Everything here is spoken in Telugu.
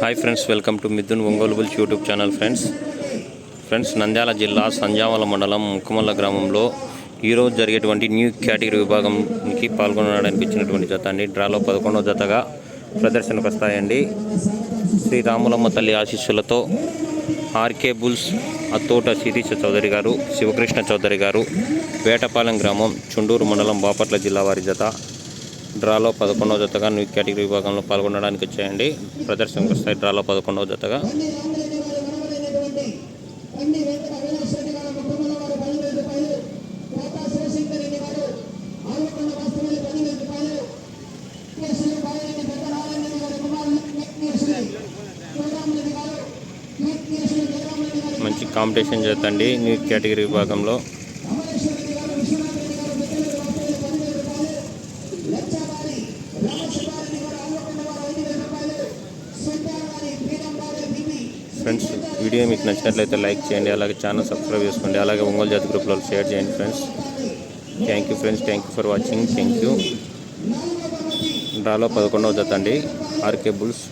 Hi friends welcome to Mithun Ongole bulls YouTube channel friends friends Nandyal జిల్లా సంజామల మండలం ముక్కమల్ల గ్రామంలో ఈరోజు జరిగేటువంటి న్యూ కేటగిరీ విభాగంకి పాల్గొనడానికి ఇచ్చినటువంటి జత అండి. డ్రాలో పదకొండవ జతగా ప్రదర్శనకు వస్తాయండి శ్రీ రాములమ్మ తల్లి ఆశీస్సులతో ఆర్కే బుల్స్ అత్తోట శిరీష చౌదరి గారు శివకృష్ణ చౌదరి గారు వేటపాలెం గ్రామం చుండూరు మండలం బాపట్ల జిల్లా వారి జత డ్రాలో పదకొండవ జతగా న్యూ కేటగిరీ విభాగంలో పాల్గొనడానికి వచ్చాయండి. ప్రదర్శనకు వస్తాయి డ్రాలో పదకొండవ జతగా. మంచి కాంపిటీషన్ చేద్దండి న్యూ కేటగిరీ విభాగంలో. ఫ్రెండ్స్. వీడియో మీకు నచ్చినట్లయితే లైక్ చేయండి అలాగే ఛానల్ సబ్స్క్రైబ్ చేసుకోండి అలాగే ఒంగోలు జాతి గ్రూప్లో షేర్ చేయండి friends. Thank you friends thank you for watching thank you. డ్రాలో పదకొండవ జత అండి ఆర్కే బుల్స్.